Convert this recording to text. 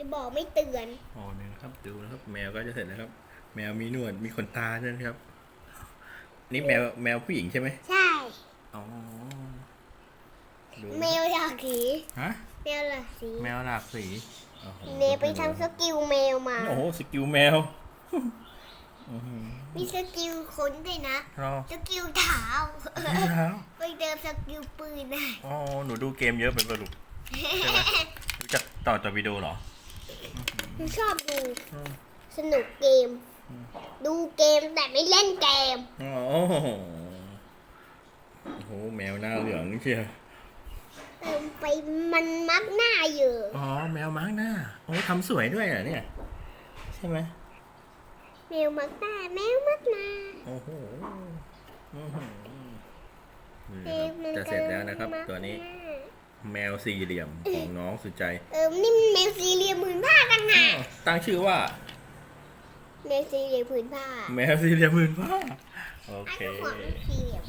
จะบอกไม่เตือนอ๋อเนี่ยนะครับดูนะครับแมวก็จะเสร็จแล้วครับ แมวมีหนวดมีขนตาด้วยนะครับ นี่แมวแมวผู้หญิงใช่ไหมใช่อ๋อดูแมวหลากสีฮะแมวหลากสีแมวหลากสีโอ้โหเนไปทำสกิลแมวมา โอ้โหสกิลแมวอื้อหือมีสกิลคนด้วยนะ รอสกิลเท้าเท้าไปเดิมสกิลปืนได้ อ๋อหนูดูเกมเยอะเป็นปะลูกใช่ไหมรู้จักต่อต่อวิดีโอเหรอ หนูชอบดูอืมสนุกเกม ดูเกมแต่ไม่เล่นเกมอ๋อโอ้โหแมวหน้าเหลืองเชียวเติมไปมันมักหน้าเยอะอ๋อแมวมาร์กหน้าโอ้ทำสวยด้วยเหรอะเนี่ย ใช่ไหมแมวมักหน้าแมวมักหน้าโอ้โหอื้อหือแมวมันจะเสร็จแล้วนะครับมักตัวนี้หาแมวสี่เหลี่ยมของน้องสุดใจ เออนี่มันแมวสี่เหลี่ยมผืนผ้า ต่างหากตั้งชื่อว่าแมวสี่เหลี่ยมผืนผ้าแมวสี่เหลี่ยมหมื่นผ้า โออันเคนี้ของสี่เหลี่ยม